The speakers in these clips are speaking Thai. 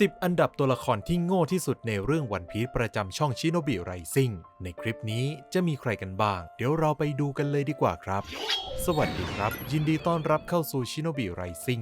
10 อันดับตัวละครที่โง่ที่สุดในเรื่องวันพีชประจำช่องชิโนบิไรซิ่งในคลิปนี้จะมีใครกันบ้าง เดี๋ยวเราไปดูกันเลยดีกว่าครับ สวัสดีครับ ยินดีต้อนรับเข้าสู่ชิโนบิไรซิ่ง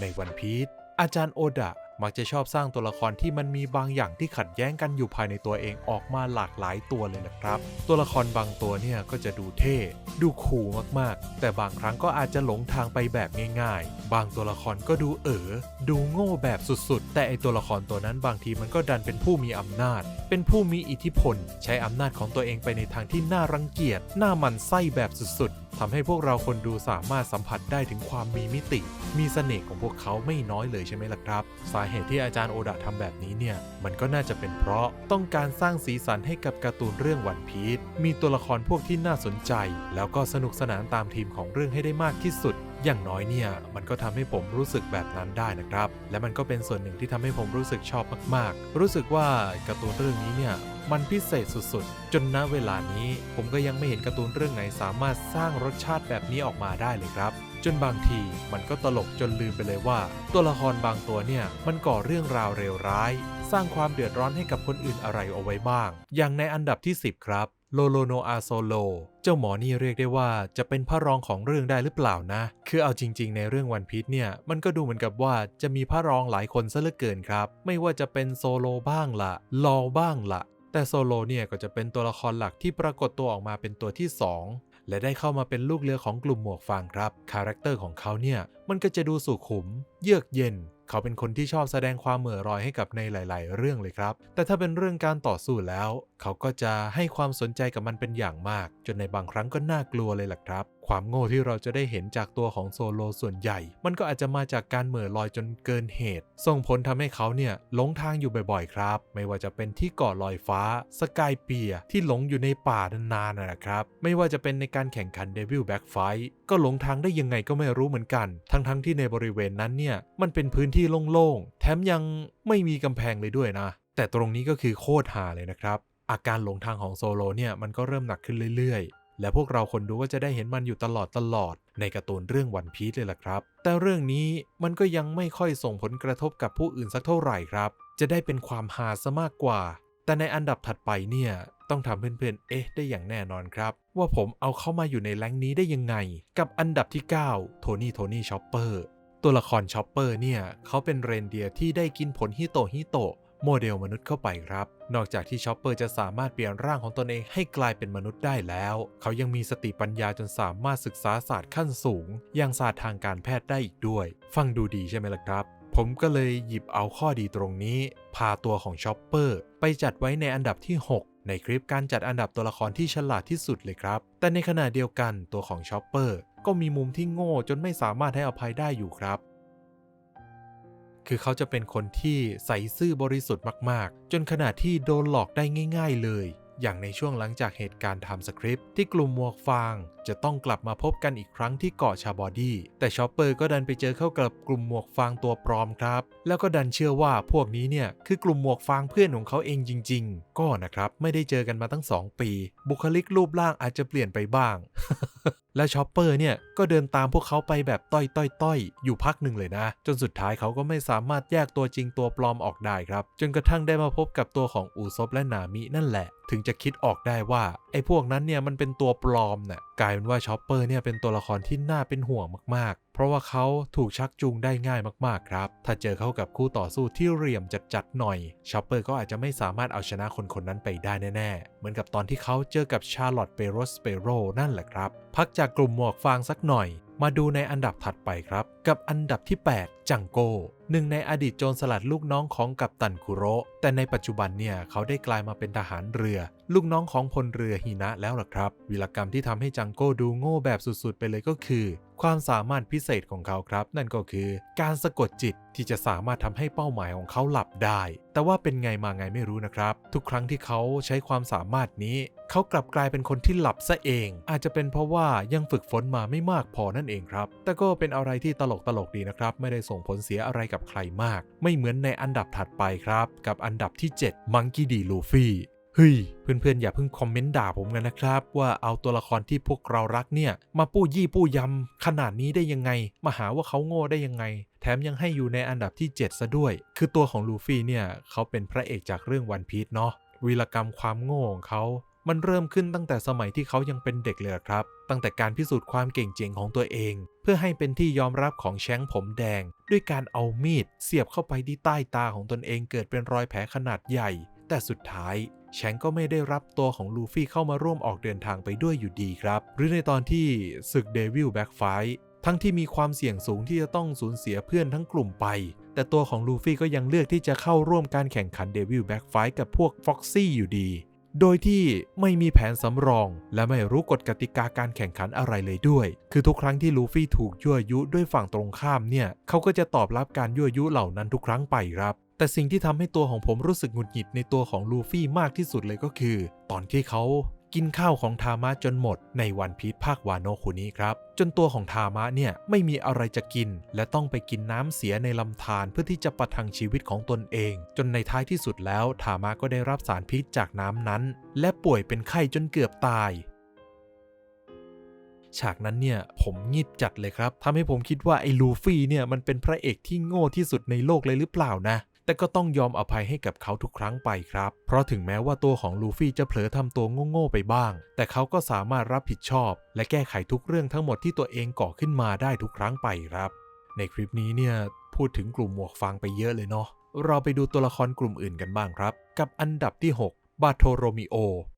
ในวันพีชอาจารย์โอดะ มักจะชอบสร้างตัวละครที่มันมีบางอย่างที่ขัดแย้งกันอยู่ภายในตัวเองออกมาหลากหลายตัวเลยนะครับ ตัวละครบางตัวเนี่ยก็จะดูเท่ ดูคูลมากๆ แต่บางครั้งก็อาจจะหลงทางไปแบบง่ายๆ บางตัวละครก็ดูเอ๋อดูโง่แบบสุดๆ แต่ไอตัวละครตัวนั้นบางทีมันก็ดันเป็นผู้มีอำนาจ เป็นผู้มีอิทธิพล ใช้อำนาจของตัวเองไปในทางที่น่ารังเกียจน่ามันไส้แบบสุดๆทำให้พวกเราคนดูสามารถสัมผัสได้ถึงความมีมิติ มีเสน่ห์ของพวกเขาไม่น้อยเลยใช่ไหมล่ะครับสาเหเหตุที่อาจารย์โอดะทำแบบนี้เนี่ย มันก็น่าจะเป็นเพราะต้องการสร้างสีสันให้กับการ์ตูนเรื่องวันพีชมีตัวละครพวกที่น่าสนใจ แล้วก็สนุกสนานตามทีมของเรื่องให้ได้มากที่สุด อย่างน้อยเนี่ย มันก็ทำให้ผมรู้สึกแบบนั้นได้นะครับ และมันก็เป็นส่วนหนึ่งที่ทำให้ผมรู้สึกชอบมาก ๆ รู้สึกว่าการ์ตูนเรื่องนี้เนี่ยมันพิเศษสุดๆ จนณเวลานี้ผมก็ยังไม่เห็นการ์ตูนเรื่องไหนสามารถสร้างรสชาติแบบนี้ออกมาได้เลยครับ จนบางทีมันก็ตลกจนลืมไปเลยว่า ตัวละครบางตัวเนี่ยมันก่อเรื่องราวเลวร้าย สร้างความเดือดร้อนให้กับคนอื่นอะไรเอาไว้บ้าง อย่างในอันดับที่ 10 ครับโลโลโนอาโซโล เจ้าหมอนี่เรียกได้ว่าจะเป็นพระรองของเรื่องได้หรือเปล่านะ คือเอาจริง ๆ ในเรื่องวันพีชเนี่ย มันก็ดูเหมือนกับว่าจะมีพระรองหลายคนซะเหลือเกินครับ ไม่ว่าจะเป็นโซโลบ้างละลอบ้างละแต่โซโลเนี่ยก็จะเป็นตัวละครหลักที่ปรากฏตัวออกมาเป็นตัวที่ 2 และได้เข้ามาเป็นลูกเรือของกลุ่มหมวกฟางครับ คาแรคเตอร์ของเขาเนี่ย มันก็จะดูสุขุม เยือกเย็น เขาเป็นคนที่ชอบแสดงความเหม่อรอยให้กับในหลาย ๆ เรื่องเลยครับ แต่ถ้าเป็นเรื่องการต่อสู้แล้ว เขาก็จะให้ความสนใจกับมันเป็นอย่างมาก จนในบางครั้งก็น่ากลัวเลยล่ะครับความโง่ที่เราจะได้เห็นจากตัวของโซโลส่วนใหญ่ มันก็อาจจะมาจากการเหม่อลอยจนเกินเหตุ ส่งผลทำให้เขาเนี่ยหลงทางอยู่บ่อยๆครับ ไม่ว่าจะเป็นที่เกาะลอยฟ้า สกายเปียที่หลงอยู่ในป่านานๆนะครับ ไม่ว่าจะเป็นในการแข่งขันเดวิลแบ็กไฟก็หลงทางได้ยังไงก็ไม่รู้เหมือนกัน ทั้งๆที่ในบริเวณนั้นเนี่ยมันเป็นพื้นที่โล่งๆ แถมยังไม่มีกำแพงเลยด้วยนะ แต่ตรงนี้ก็คือโคตรหาเลยนะครับอาการหลงทางของโซโลเนี่ยมันก็เริ่มหนักขึ้นเรื่อยๆ และพวกเราคนดูก็จะได้เห็นมันอยู่ตลอดตลอด ในการ์ตูนเรื่องวันพีชเลยล่ะครับ แต่เรื่องนี้มันก็ยังไม่ค่อยส่งผลกระทบกับผู้อื่นสักเท่าไหร่ครับ จะได้เป็นความฮาซะมากกว่า แต่ในอันดับถัดไปเนี่ย ต้องทำเพื่อนๆเอ๊ะได้อย่างแน่นอนครับ ว่าผมเอาเข้ามาอยู่ในแรงนี้ได้ยังไง กับอันดับที่9โทนี่โทนี่ชอปเปอร์ตัวละครชอปเปอร์เนี่ยเขาเป็นเรนเดียร์ที่ได้กินผลฮิโตฮิโต โมเดลมนุษย์เข้าไปครับ นอกจากที่ชอปเปอร์จะสามารถเปลี่ยนร่างของตนเองให้กลายเป็นมนุษย์ได้แล้ว เขายังมีสติปัญญาจนสามารถศึกษาศาสตร์ขั้นสูง อย่างศาสตร์ทางการแพทย์ได้อีกด้วย ฟังดูดีใช่ไหมล่ะครับ ผมก็เลยหยิบเอาข้อดีตรงนี้ พาตัวของชอปเปอร์ไปจัดไว้ในอันดับที่ 6 ในคลิปการจัดอันดับตัวละครที่ฉลาดที่สุดเลยครับ แต่ในขณะเดียวกันตัวของชอปเปอร์ก็มีมุมที่โง่จนไม่สามารถให้อภัยได้อยู่ครับ คือเขาจะเป็นคนที่ใส่ซื่อบริสุทธิ์มาก ๆ จนขนาดที่โดนหลอกได้ง่าย ๆ เลย อย่างในช่วงหลังจากเหตุการณ์ทำสคริปต์ที่กลุ่มหมวกฟางจะต้องกลับมาพบกันอีกครั้งที่เกาะชาบอดี้ แต่ชอปเปอร์ก็ดันไปเจอเข้ากับกลุ่มหมวกฟางตัวปลอมครับ แล้วก็ดันเชื่อว่าพวกนี้เนี่ยคือกลุ่มหมวกฟางเพื่อนของเขาเองจริง ๆ ก็นะครับไม่ได้เจอกันมาตั้ง 2 ปี บุคลิกรูปร่างอาจจะเปลี่ยนไปบ้าง และชอปเปอร์เนี่ยก็เดินตามพวกเขาไปแบบต้อยต้อยต้อยอยู่พักหนึ่งเลยนะ จนสุดท้ายเขาก็ไม่สามารถแยกตัวจริงตัวปลอมออกได้ครับ จนกระทั่งได้มาพบกับตัวของอูซบและนามินั่นแหละ ถึงจะคิดออกได้ว่าไอ้พวกนั้นเนี่ยมันเป็นตัวปลอมน่ะกลายเป็นว่าชอปเปอร์เนี่ยเป็นตัวละครที่น่าเป็นห่วงมากๆ เพราะว่าเขาถูกชักจูงได้ง่ายมากๆครับ ถ้าเจอเข้ากับคู่ต่อสู้ที่เหลี่ยมจัดๆหน่อยชอปเปอร์ก็อาจจะไม่สามารถเอาชนะคนคนนั้นไปได้แน่ๆ เหมือนกับตอนที่เขาเจอกับชาร์ลอตเปโรสเปโรนั่นแหละครับ พักจากกลุ่มหมวกฟางสักหน่อย มาดูในอันดับถัดไปครับ กับอันดับที่ 8 จังโก้หนึ่งในอดีตโจรสลัดลูกน้องของกัปตันคุโรแต่ในปัจจุบันเนี่ยเขาได้กลายมาเป็นทหารเรือ ลูกน้องของพลเรือฮินะแล้วล่ะครับ วิลกรรมที่ทำให้จังโก้ดูโง่แบบสุดๆ ไปเลยก็คือ ความสามารถพิเศษของเขาครับ นั่นก็คือการสะกดจิตที่จะสามารถทำให้เป้าหมายของเขาหลับได้ แต่ว่าเป็นไงมาไงไม่รู้นะครับ ทุกครั้งที่เขาใช้ความสามารถนี้ เขากลับกลายเป็นคนที่หลับซะเอง อาจจะเป็นเพราะว่ายังฝึกฝนมาไม่มากพอนั่นเองครับ แต่ก็เป็นอะไรที่ตลกตลกๆดีนะครับ ไม่ได้ส่งผลเสียอะไรกับใครมาก ไม่เหมือนในอันดับถัดไปครับ กับอันดับที่7มังกี้ดีลูฟี่เฮ้ยเพื่อนๆ อย่าเพิ่งคอมเมนต์ด่าผมกันนะครับ ว่าเอาตัวละครที่พวกเรารักเนี่ย มาปู้ยี่ปู้ยำขนาดนี้ได้ยังไง มาหาว่าเขาโง่ได้ยังไง แถมยังให้อยู่ในอันดับที่ 7 ซะด้วย คือตัวของลูฟี่เนี่ย เขาเป็นพระเอกจากเรื่องวันพี e เนาะวีรกรรมความโง่ของเขา มันเริ่มขึ้นตั้งแต่สมัยที่เขายังเป็นเด็กเลยครับ ตั้งแต่การพิสูจน์ความเก่งเจ๋งของตัวเอง เพื่อให้เป็นที่ยอมรับของแชงผมแดง ด้วยการเอามีดเสียบเข้าไปที่ใต้ตาของตนเองเกิดเป็นรอยแผลขนาดใหญ่ แต่สุดท้ายแชงก็ไม่ได้รับตัวของลูฟี่เข้ามาร่วมออกเดินทางไปด้วยอยู่ดีครับ หรือในตอนที่ศึกเดวิลแบ็กไฟทั้งที่มีความเสี่ยงสูงที่จะต้องสูญเสียเพื่อนทั้งกลุ่มไป แต่ตัวของลูฟี่ก็ยังเลือกที่จะเข้าร่วมการแข่งขันเดวิลแบ็กไฟกับพวกฟ็อกซี่อยู่ดี โดยที่ไม่มีแผนสำรอง และไม่รู้กฎกติกาการแข่งขันอะไรเลยด้วย คือทุกครั้งที่ลูฟี่ถูกยั่วยุด้วยฝั่งตรงข้ามเนี่ย เขาก็จะตอบรับการยั่วยุเหล่านั้นทุกครั้งไปครับแต่สิ่งที่ทำให้ตัวของผมรู้สึกหงุดหงิดในตัวของลูฟี่มากที่สุดเลยก็คือ ตอนที่เขา กินข้าวของทามะจนหมดในวันพีชภาควาโนคุนี้ครับจนตัวของทามะเนี่ยไม่มีอะไรจะกิน และต้องไปกินน้ำเสียในลำธารเพื่อที่จะประทังชีวิตของตนเอง จนในท้ายที่สุดแล้วทามะก็ได้รับสารพิษจากน้ำนั้น และป่วยเป็นไข้จนเกือบตายฉากนั้นเนี่ยผมงิดจัดเลยครับทำให้ผมคิดว่าไอ้ลูฟี่เนี่ยมันเป็นพระเอกที่โง่ที่สุดในโลกเลยหรือเปล่านะ แต่ก็ต้องยอมอภัยให้กับเขาทุกครั้งไปครับ เพราะถึงแม้ว่าตัวของลูฟี่จะเผลอทำตัวโง่ๆไปบ้าง แต่เขาก็สามารถรับผิดชอบ และแก้ไขทุกเรื่องทั้งหมดที่ตัวเองก่อขึ้นมาได้ทุกครั้งไปครับ ในคลิปนี้เนี่ยพูดถึงกลุ่มหมวกฟางไปเยอะเลยเนาะเราไปดูตัวละครกลุ่มอื่นกันบ้างครับ กับอันดับที่ 6 บาโทโรมิโอ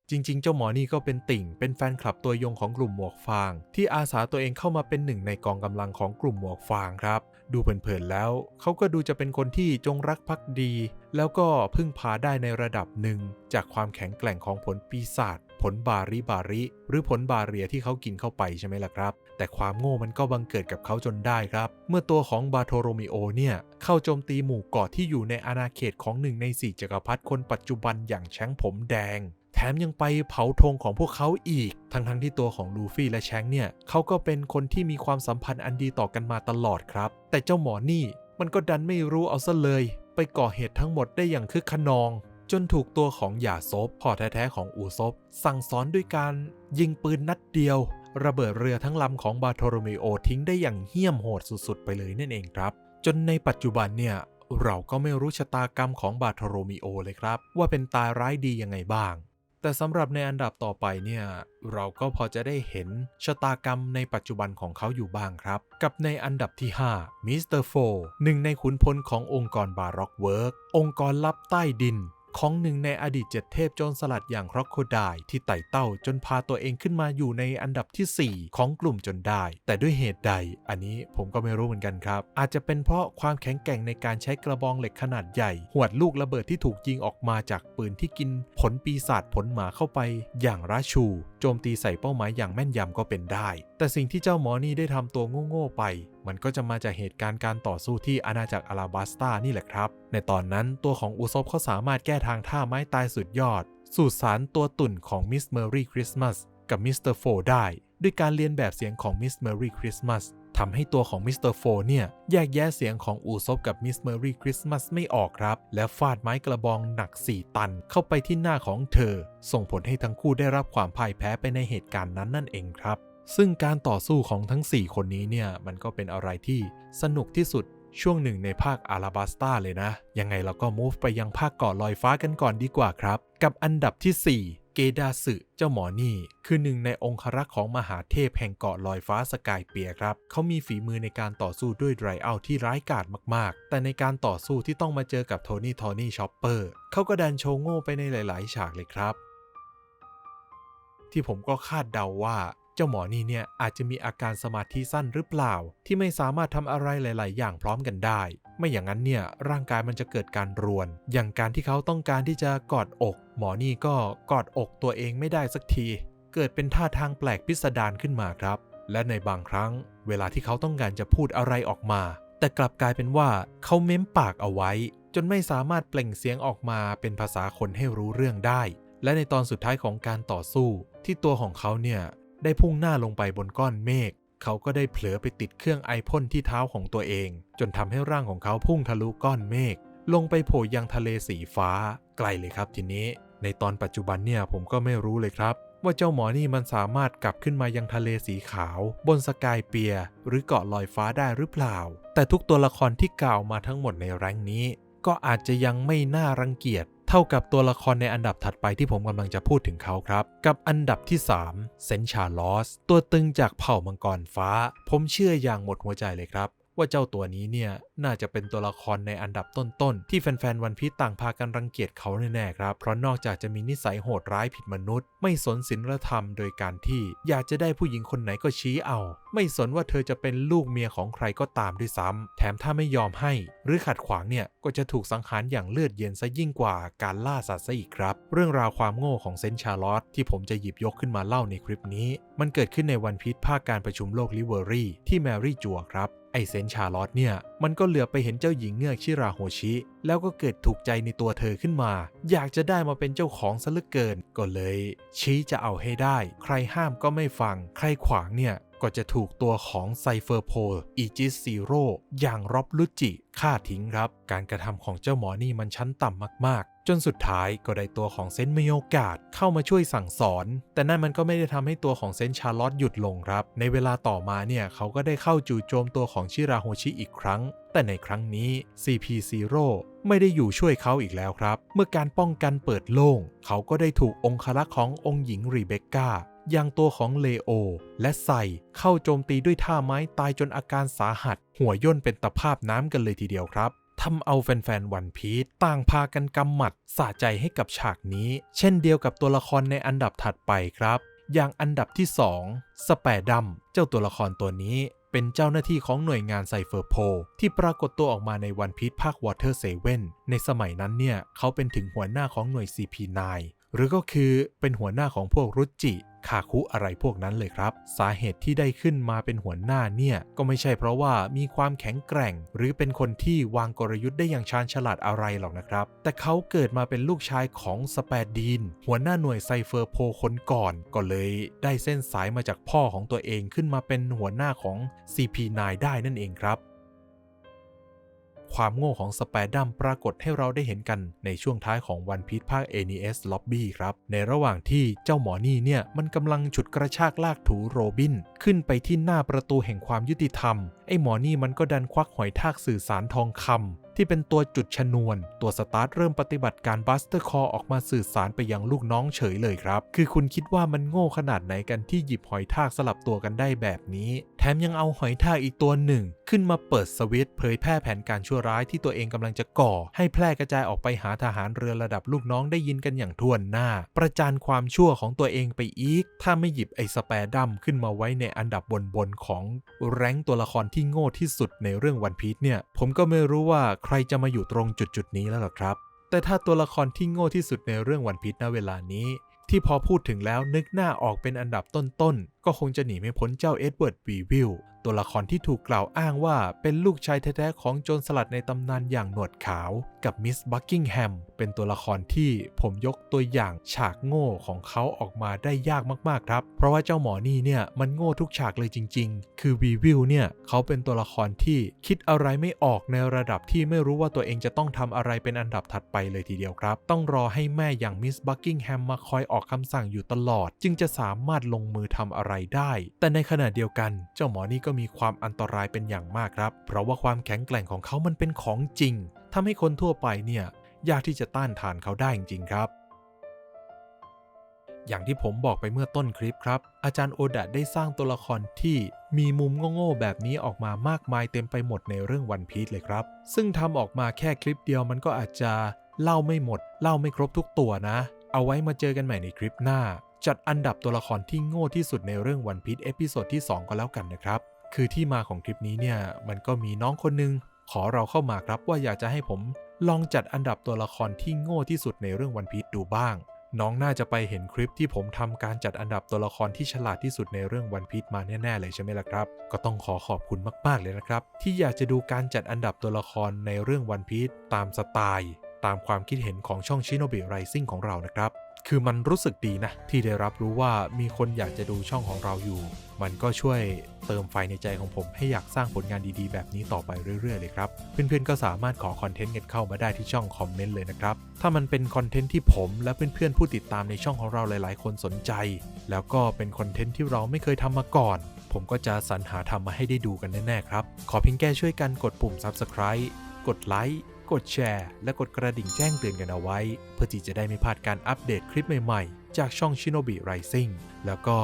จริง ๆ เจ้าหมอนี่ก็เป็นติ่ง เป็นแฟนคลับตัวยงของกลุ่มหมวกฟาง ที่อาสาตัวเองเข้ามาเป็นหนึ่งในกองกำลังของกลุ่มหมวกฟางครับ ดูเผินๆแล้ว เขาก็ดูจะเป็นคนที่จงรักภักดี แล้วก็พึ่งพาได้ในระดับหนึ่ง จากความแข็งแกร่งของผลปีศาจผลบาริบาริ หรือผลบาเรียที่เขากินเข้าไปใช่ไหมล่ะครับ แต่ความโง่มันก็บังเกิดกับเขาจนได้ครับ เมื่อตัวของบาโทโรมิโอเนี่ยเข้าโจมตีหมู่เกาะที่อยู่ในอาณาเขตของหนึ่งในสี่จักรพรรดิคนปัจจุบันอย่างแชงผมแดง แถมยังไปเผาธงของพวกเขาอีก ทั้งๆทที่ตัวของลูฟี่และแชงเนี่ยเขาก็เป็นคนที่มีความสัมพันธ์อันดีต่อกันมาตลอดครับ แต่เจ้าหมอนี่มันก็ดันไม่รู้เอาซะเลย ไปก่อเหตุทั้งหมดได้อย่างคึกขนอง จนถูกตัวของหย่าซบพ่อแท้ๆของอูซบสั่งสอนด้วยการยิงปืนนัดเดียวระเบิดเรือทั้งลำของบาโทโรเมโอทิ้งได้อย่างเหี้ยมโหดสุดๆ ไปเลยนั่นเองครับ จนในปัจจุบันเนี่ยเราก็ไม่รู้ชะตากรรมของบาโทโรมิโอเลยครับ ว่าเป็นตายร้ายดียังไงบ้าง แต่สำหรับในอันดับต่อไปเนี่ย เราก็พอจะได้เห็นชะตากรรมในปัจจุบันของเขาอยู่บ้างครับ กับในอันดับที่ 5มิสเตอร์โฟหนึ่งในขุนพลขององค์กรบาร็อกเวิร์กองค์กรลับใต้ดิน ของหนึ่งในอดีตเจ็ดเทพโจรสลัดอย่างครอกโคไดที่ไต่เต้าจนพาตัวเองขึ้นมาอยู่ในอันดับทีสี่ 4 ของกลุ่มจนได้ แต่ด้วยเหตุใด อันนี้ผมก็ไม่รู้เหมือนกันครับ อาจจะเป็นเพราะความแข็งแกร่งในการใช้กระบองเหล็กขนาดใหญ่ หวดลูกระเบิดที่ถูกยิงออกมาจากปืนที่กินผลปีศาจผลหมาเข้าไป อย่างราชู โจมตีใส่เป้าหมายอย่างแม่นยำก็เป็นได้แต่สิ่งที่เจ้าหมอนี่ได้ทำตัวโง่ๆไป มันก็จะมาจากเหตุการณ์การต่อสู้ที่อาณาจักรอาราบัสตานี่แหละครับ ในตอนนั้นตัวของอูซบเขาสามารถแก้ทางท่าไม้ตายสุดยอด สู่สารตัวตุ่นของมิสเมอรี่คริสต์มาสกับมิสเตอร์โฟได้ ด้วยการเรียนแบบเสียงของมิสเมอรี่คริสต์มาสทำให้ตัวของมิสเตอร์โฟเนี่ยแยกแยะเสียงของอูซบกับมิสเมอรี่คริสต์มาสไม่ออกครับ และฟาดไม้กระบองหนัก 4 ตันเข้าไปที่หน้าของเธอ ส่งผลให้ทั้งคู่ได้รับความพ่ายแพ้ไปในเหตุการณ์นั้นนั่นเองครับ ซึ่งการต่อสู้ของทั้ง 4 คนนี้เนี่ยมันก็เป็นอะไรที่สนุกที่สุดช่วงหนึ่งในภาคอาราบัสตาเลยนะ ยังไงเราก็ move ไปยังภาคเกาะลอยฟ้ากันก่อนดีกว่าครับ กับอันดับที่ 4 เกดาสึเจ้าหมอนี่ คือหนึ่งในองครักษ์ของมหาเทพแห่งเกาะลอยฟ้าสกายเปียครับ เขามีฝีมือในการต่อสู้ด้วยไดรอัลที่ร้ายกาจมากๆ แต่ในการต่อสู้ที่ต้องมาเจอกับโทนี่ทอนี่ชอปเปอร์เขาก็ดันโชว์โง่ไปในหลาย ๆ ฉากเลยครับที่ผมก็คาดเดาว่า เจ้าหมอนี่เนี่ยอาจจะมีอาการสมาธิสั้นหรือเปล่า ที่ไม่สามารถทำอะไรหลาย ๆ อย่างพร้อมกันได้ ไม่อย่างนั้นเนี่ยร่างกายมันจะเกิดการรวน อย่างการที่เขาต้องการที่จะกอดอก หมอนี่ก็กอดอกตัวเองไม่ได้สักที เกิดเป็นท่าทางแปลกพิสดารขึ้นมาครับ และในบางครั้ง เวลาที่เขาต้องการจะพูดอะไรออกมา แต่กลับกลายเป็นว่าเขาเม้มปากเอาไว้ จนไม่สามารถเปล่งเสียงออกมาเป็นภาษาคนให้รู้เรื่องได้และในตอนสุดท้ายของการต่อสู้ ที่ตัวของเขาเนี่ย ได้พุ่งหน้าลงไปบนก้อนเมฆเขาก็ได้เผลอไปติดเครื่องไอพ่นที่เท้าของตัวเอง จนทำให้ร่างของเขาพุ่งทะลุก้อนเมฆลงไปโผล่ยังทะเลสีฟ้า ไกลเลยครับทีนี้ ในตอนปัจจุบันเนี่ยผมก็ไม่รู้เลยครับ ว่าเจ้าหมอนี่มันสามารถกลับขึ้นมายังทะเลสีขาว บนสกายเปียร์หรือเกาะลอยฟ้าได้หรือเปล่า แต่ทุกตัวละครที่กล่าวมาทั้งหมดในแรงนี้ ก็อาจจะยังไม่น่ารังเกียจ เท่ากับตัวละครในอันดับถัดไปที่ผมกำลังจะพูดถึงเขาครับ กับอันดับที่ 3 เซนชาลอส ตัวตึงจากเผ่ามังกรฟ้า ผมเชื่ออย่างหมดหัวใจเลยครับ ว่าเจ้าตัวนี้เนี่ยน่าจะเป็นตัวละครในอันดับต้นๆ ที่แฟนๆวันพี e ต่างพากันรังเกียจเขาแน่ๆครับ เพราะนอกจากจะมีนิสัยโหดร้ายผิดมนุษย์ ไม่สนศีลธรรมโดยการที่อยากจะได้ผู้หญิงคนไหนก็ชี้เอา ไม่สนว่าเธอจะเป็นลูกเมียของใครก็ตามด้วยซ้ำแถมถ้าไม่ยอมให้ หรือขัดขวางเนี่ยก็จะถูกสังหารอย่างเลือดเย็นซะยิ่งกว่าการล่าสัตว์ซะอีกครับ เรื่องราวความโง่ของเซนชาร์ลอตที่ผมจะหยิบยกขึ้นมาเล่าในคลิปนี้ มันเกิดขึ้นในวันพีชภาคการประชุมโลกลิเวอรี่ที่แมรี่จัวครับ ไอเซนชาร์ลอตเนี่ย มันก็เหลือไปเห็นเจ้าหญิงเงือกชิราโฮชิ แล้วก็เกิดถูกใจในตัวเธอขึ้นมา อยากจะได้มาเป็นเจ้าของซะเหลือเกิน ก็เลย ชี้จะเอาให้ได้ ใครห้ามก็ไม่ฟัง ใครขวางเนี่ย ก็จะถูกตัวของไซเฟอร์โพลอีจิสซีโร่อย่างร็อบลุจิฆ่าทิ้งครับ การกระทำของเจ้าหมอนี่มันชั้นต่ำมากๆ จนสุดท้ายก็ได้ตัวของเซนต์มีโอกาสเข้ามาช่วยสั่งสอน แต่นั่นมันก็ไม่ได้ทำให้ตัวของเซนต์ชาร์ลอตหยุดลงครับ ในเวลาต่อมาเนี่ยเขาก็ได้เข้าจู่โจมตัวของชิราโฮชิอีกครั้ง แต่ในครั้งนี้ CP0 ไม่ได้อยู่ช่วยเขาอีกแล้วครับ เมื่อการป้องกันเปิดโล่ง เขาก็ได้ถูกองครักษ์ขององค์หญิงรีเบคก้า ย่างตัวของเลโอ และไซเข้าโจมตีด้วยท่าไม้ตายจนอาการสาหัส หัวย่นเป็นตะภาพน้ำกันเลยทีเดียวครับทำเอาแฟนๆวันพีชต่างพากันกำหมัดสะใจให้กับฉากนี้ เช่นเดียวกับตัวละครในอันดับถัดไปครับ อย่างอันดับที่ 2 สแปร์ดัมเจ้าตัวละครตัวนี้เป็นเจ้าหน้าที่ของหน่วยงานไซเฟอร์โพที่ปรากฏตัวออกมาในวันพีชภาควอเตอร์เซเว่นในสมัยนั้นเนี่ย เขาเป็นถึงหัวหน้าของหน่วย CP9 หรือก็คือเป็นหัวหน้าของพวกรุจิคาคุอะไรพวกนั้นเลยครับ สาเหตุที่ได้ขึ้นมาเป็นหัวหน้าเนี่ย ก็ไม่ใช่เพราะว่ามีความแข็งแกร่ง หรือเป็นคนที่วางกลยุทธ์ได้อย่างชาญฉลาดอะไรหรอกนะครับ แต่เขาเกิดมาเป็นลูกชายของสเปดดีน หัวหน้าหน่วยไซเฟอร์โพคนก่อน ก็เลยได้เส้นสายมาจากพ่อของตัวเองขึ้นมาเป็นหัวหน้าของ CP9 ได้นั่นเองครับ ความโง่ของสไปดัมปรากฏให้เราได้เห็นกันในช่วงท้ายของวันพีทภาค NES Lobby ครับ ในระหว่างที่เจ้าหมอนี่เนี่ยมันกำลังฉุดกระชากลากถูโรบิน ขึ้นไปที่หน้าประตูแห่งความยุติธรรม ไอ้หมอนี่มันก็ดันควักหอยทากสื่อสารทองคำ ที่เป็นตัวจุดชนวน ตัวสตาร์ทเริ่มปฏิบัติการบัสเตอร์คอออกมาสื่อสารไปยังลูกน้องเฉยเลยครับ คือคุณคิดว่ามันโง่ขนาดไหนกันที่หยิบหอยทากสลับตัวกันได้แบบนี้ แถมยังเอาหอยทากอีกตัวหนึ่ง ขึ้นมาเปิดสวิตช์เผยแพร่แผนการชั่วร้ายที่ตัวเองกำลังจะก่อ ให้แพร่กระจายออกไปหาทหารเรือระดับลูกน้องได้ยินกันอย่างทวนหน้า ประจานความชั่วของตัวเองไปอีก ถ้าไม่หยิบไอ้สแปรดัมขึ้นมาไว้ในอันดับบนๆของแร้งตัวละครที่โง่ที่สุดในเรื่องวันพีชเนี่ย ผมก็ไม่รู้ว่าใครจะมาอยู่ตรงจุดจุดนี้แล้วหรอครับ แต่ถ้าตัวละครที่โง่ที่สุดในเรื่องวันพีชณเวลานี้ ที่พอพูดถึงแล้วนึกหน้าออกเป็นอันดับต้นๆ ก็คงจะหนีไม่พ้นเจ้าเอ็ดเวิร์ดวีวิล ตัวละครที่ถูกกล่าวอ้างว่าเป็นลูกชายแท้ๆของโจรสลัดในตำนานอย่างหนวดขาว กับมิสบักกิงแฮมเป็นตัวละครที่ผมยกตัวอย่างฉากโง่ของเขาออกมาได้ยากมากๆครับ เพราะว่าเจ้าหมอนี่เนี่ยมันโง่ทุกฉากเลยจริง ๆ คือวีวิลเนี่ยเขาเป็นตัวละครที่คิดอะไรไม่ออกในระดับที่ไม่รู้ว่าตัวเองจะต้องทำอะไรเป็นอันดับถัดไปเลยทีเดียวครับ ต้องรอให้แม่อย่างมิสบักกิงแฮมมาคอยออกคำสั่งอยู่ตลอด จึงจะสามารถลงมือทำอะไรได้ แต่ในขณะเดียวกันเจ้าหมอนี่ก็มีความอันตรายเป็นอย่างมากครับ เพราะว่าความแข็งแกร่งของเขามันเป็นของจริงทำให้คนทั่วไปเนี่ยยากที่จะต้านทานเขาได้จริงครับ อย่างที่ผมบอกไปเมื่อต้นคลิปครับ อาจารย์โอดะได้สร้างตัวละครที่มีมุมโง่ๆแบบนี้ออกมามากมายเต็มไปหมดในเรื่องวันพีชเลยครับ ซึ่งทำออกมาแค่คลิปเดียวมันก็อาจจะเล่าไม่หมด เล่าไม่ครบทุกตัวนะ เอาไว้มาเจอกันใหม่ในคลิปหน้า จัดอันดับตัวละครที่โง่ที่สุดในเรื่องวันพีชเอพิโซดที่ 2 ก็แล้วกันนะครับ คือที่มาของคลิปนี้เนี่ยมันก็มีน้องคนหนึง ขอเราเข้ามาครับว่าอยากจะให้ผมลองจัดอันดับตัวละครที่โง่ที่สุดในเรื่องวันพีชดูบ้าง น้องน่าจะไปเห็นคลิปที่ผมทำการจัดอันดับตัวละครที่ฉลาดที่สุดในเรื่องวันพีชมาแน่ๆเลยใช่ไหมล่ะครับ ก็ต้องขอขอบคุณมากๆเลยนะครับ ที่อยากจะดูการจัดอันดับตัวละครในเรื่องวันพีชตามสไตล์ ตามความคิดเห็นของช่องชิโนบิไรซิ่งของเรานะครับ คือมันรู้สึกดีนะ ที่ได้รับรู้ว่ามีคนอยากจะดูช่องของเราอยู่ มันก็ช่วยเติมไฟในใจของผมให้อยากสร้างผลงานดีๆ แบบนี้ต่อไปเรื่อยๆเลยครับ เพื่อนๆก็สามารถขอคอนเทนต์กันเข้ามาได้ที่ช่องคอมเมนต์เลยนะครับ ถ้ามันเป็นคอนเทนต์ที่ผมและเพื่อนๆผู้ติดตามในช่องของเราหลายๆ คนสนใจ แล้วก็เป็นคอนเทนต์ที่เราไม่เคยทำมาก่อน ผมก็จะสรรหาทำมาให้ได้ดูกันแน่ๆครับ ขอเพียงแค่ช่วยกันกดปุ่ม Subscribe กดไลค์ กดแชร์ และกดกระดิ่งแจ้งเตือนกันเอาไว้ เพื่อที่จะได้ไม่พลาดการอัปเดตคลิปใหม่ๆ จากช่อง Shinobi Rising แล้วก็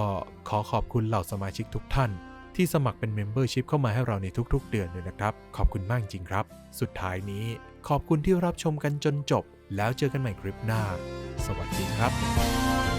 ขอขอบคุณเหล่าสมาชิกทุกท่าน ที่สมัครเป็น Membership เข้ามาให้เราในทุกๆ เดือนด้วยนะครับ ขอบคุณมากจริงครับ สุดท้ายนี้ ขอบคุณที่รับชมกันจนจบ แล้วเจอกันใหม่คลิปหน้า สวัสดีครับ